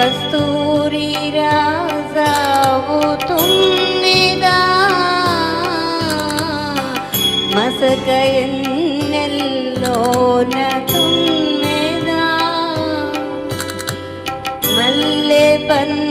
కస్తూరి రాజావు తుమ్మిదా. మసక ఎన్నెల్లోన తుమ్మెదా. మల్లె పన్న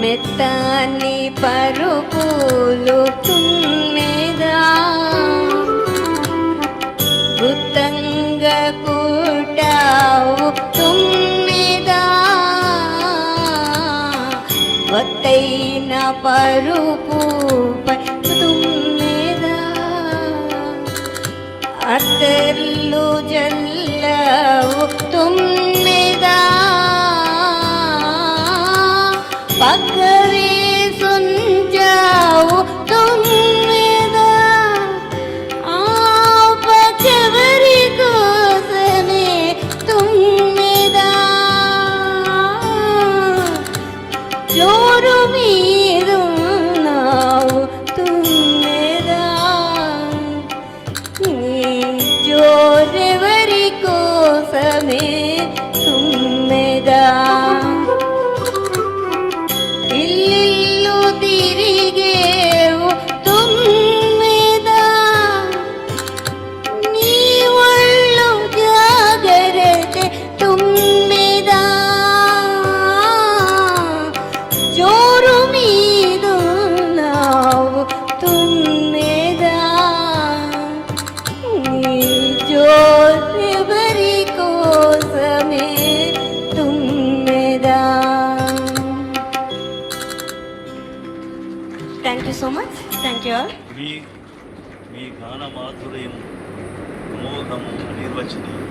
మెత్తని పరుపులు తుమ్మెదా. గుత్తంగ పరుపు thank you so much thank you all మీ మీ గాన మాధుర్యం అమోఘము అనిర్వచనీయం.